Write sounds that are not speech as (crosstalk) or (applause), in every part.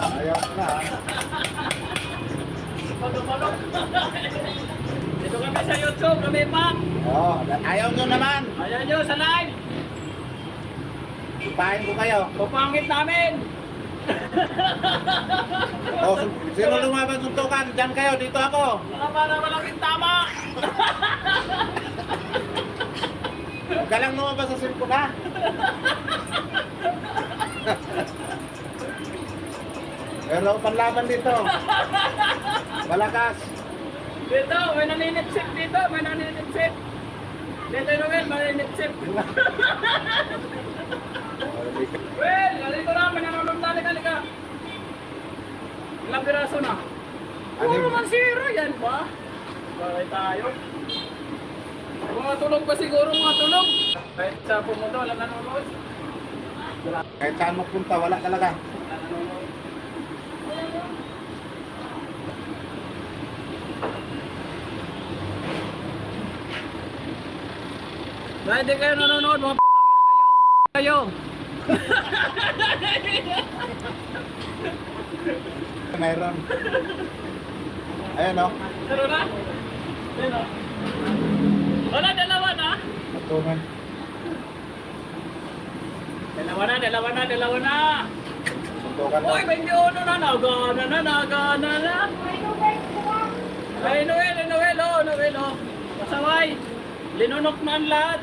Ayaw na. Dito kami sa YouTube, kami pa. Oh, ayaw nyo naman. Ayaw nyo sa live. Ipahin ko kayo. Pupangit namin. (laughs) oh, sino lumaban suntukan? Diyan kayo, dito ako. Tama na malaking tama. Galang lumabas sa sinko ka. Pero panlaban dito. Malakas. Dito, may naninipsip dito, may naninipsip. Dito Noel, may naninipsip. Well, nalito na, may nanonood na, halika, halika. Ilang piraso na? Puro Anim. man zero yan ba? Bakit tayo? Mga tulog pa siguro, mga tulog. Kahit sa pumunta, wala nanonood. Kahit saan magpunta, wala talaga. Dahil di kayo nanonood, mga putang ina kayo. Kayo. Mayroon. Ayan o. Pero na? Pero. Wala, dalawa na. Patungan. Dalawa na, dalawa na, dalawa na. Suntukan Uy, na. 21 na, nagana na, nagana na. Ay, Noel, Noel, oh, Noel, oh. Pasaway. Linunok na ang lahat.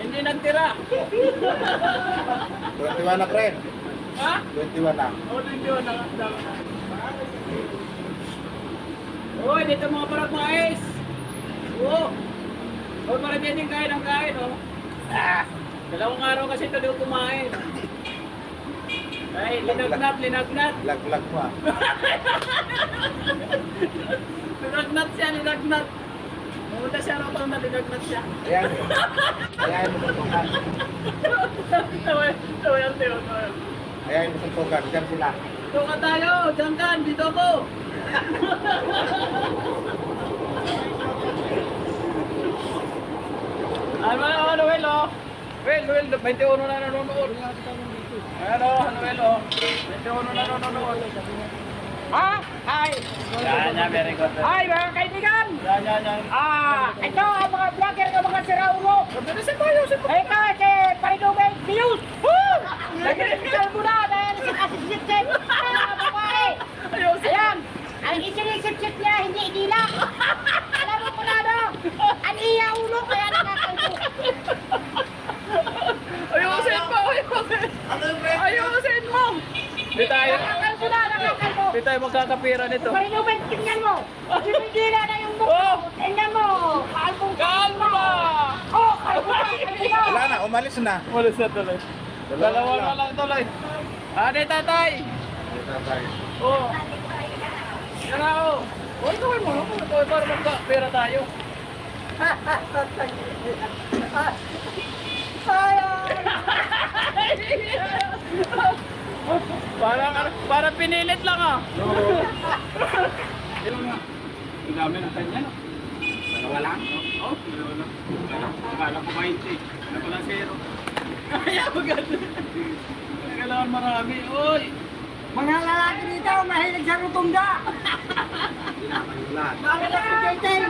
Hindi nagtira. 21 na pre. Ha? 21 na. Oh, 21 na. Uy, dito mga parang mais. Oo. Uy, parang dyan yung kain ng kain, oh. Ah, dalawang araw kasi ito daw kumain. Ay, linagnat, linagnat. Lag-lag mo ah. (laughs) Linagnat siya, linagnat. Pumunta siya raw na linagnat siya. Ayan. Ayan mo suntukan. Taway ang tiyo, taway. Ayan mo suntukan. Diyan sila. Dito ka tayo, dyan ka, dito ako. ano, ano, Noel, oh. Well, Noel, 21 na nanonood. Ano, Noel, oh. 21 na nanonood. Ha? Hi! Yan, yan, very good. Hi, mga kaibigan! Yan, yan, yan. Ah, ito ang mga vlogger ng mga siraulo. Kasi tayo, si Eh ka, si Parinumay News. Woo! Nagkikisal mo na dahil si Asisipsip. Ah, babae. Ayusin. Ayan, ang isinisipsip niya, hindi idila. Alam mo kung ano? Ang iya ulo, kaya nakakalbo. Ayusin mo, ayusin. Ano? Ayusin mo. Di tayo. Nakakalbo na, nakakalbo. Di tayo magkakapira nito. Parinumay, tingnan mo. Sinidila na yung mukha Oh. mo. Tingnan mo. Kalbong Kalma! Oh, kalbo na. kanina. (laughs) Wala na. Umalis na. Walis na tuloy. Dalawa na lang tuloy. Ate tatay. Oh. Yan na oh. Uy, gawin mo. Uy, para magkapira tayo. (laughs) Parang, parang pinilit lang ah. Yun nga. Ang dami ng kanya no. Dalawa lang? Oo, dalawa lang. Akala ko 20. Ano pala zero? Kaya maganda. Kailangan marami. Uy! Mga lalaki dito, mahilig sa rutunda. Wala. Bakit ako dating?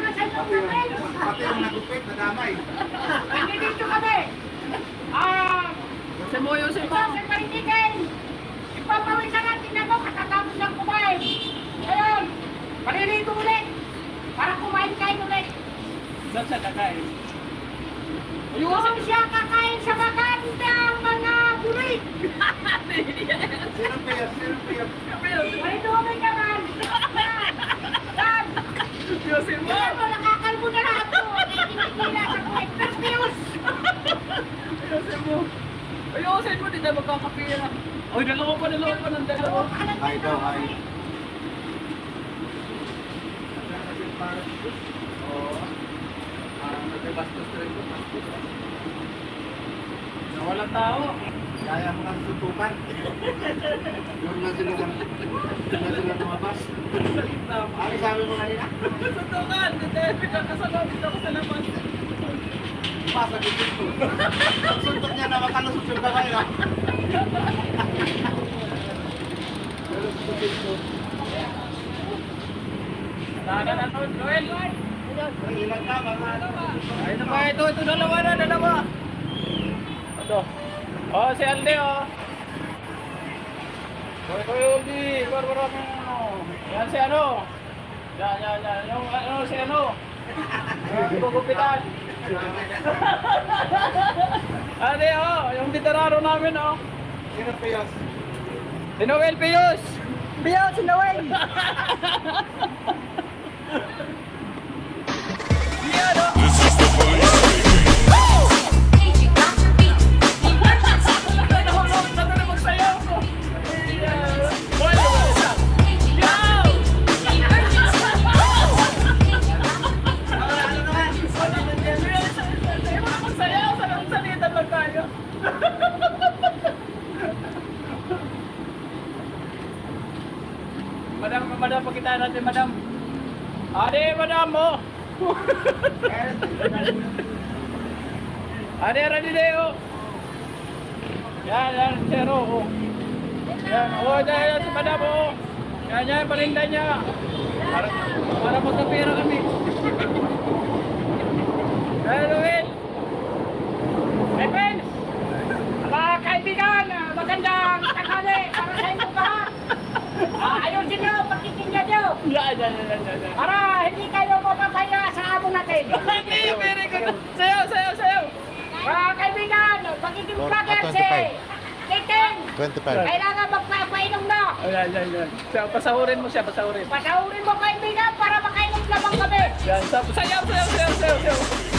Pati yung, nagupit, nadamay. Hindi dito kami. Ah, Kasi mo yung si ito si Parinigay. Ipapawisan natin ako katatapos ng kumain. Ngayon, paliligo ulit. Para kumain kain ulit. Saan siya kakain? Yung siya kakain sa magandang mga bulit. (laughs) Sino pa yan? Sino yan? May dumi ka man. Dan, Yosin mo! tingnan mo, nakakalbo na lahat ko. Nakikinig sa news. Yosin mo! Ayusin mo, di tayo magkakapira. Uy, dalawa pa, dalawa pa ng dalawa. Ay, daw, nagbibastos na. Nawalang tao. Kaya mo ng suntukan. Doon na sila doon na sila lumabas. Ano sabi mo kanina? Pinakasalong dito ko sa labas. Pasa dito. Ang suntok niya na makalusot yung kamay na. Ano ito pa, ito, ito, dalawa dalawa. Ito. Oh, si Alde, oh. Koy, koy, Aldi, kuwar, ano. Yan si ano. Yan, yan, yan. Yung, ano, si ano. Gugupitan. Ate, oh, yung veterano namin, oh. Sino piyas? Si Noel Pius. Biyo, si Noel! (laughs) Yan, oh. Madam, pakita natin, madam. Ade, madam mo. (laughs) Ade, ready na yun. Yan, yan, zero. Oh. Yan, oh, yan, yan, si madam, oh. Yan, yan, parinda niya. Para, para magkapira kami. Yan, Luis. Hey, friends. Mga kaibigan, magandang tanghali para sa inyo Ah, ayusin nyo, pagkikinyan nyo. Yan, yan, yan, yan, yan. Para hindi kayo mapapaya sa amo natin. (laughs) Hindi, very good. Sayaw, sayaw, sayaw. Mga kaibigan, pagiging vlogger si Titing. 25. Kailangan magpapainom na. Ayan, yan, yan. Siya, pasahurin mo siya, pasahurin. Pasaurin mo kaibigan para makainom lamang kami. Yan, sa- sayaw, sayaw, sayaw, sayaw, sayaw.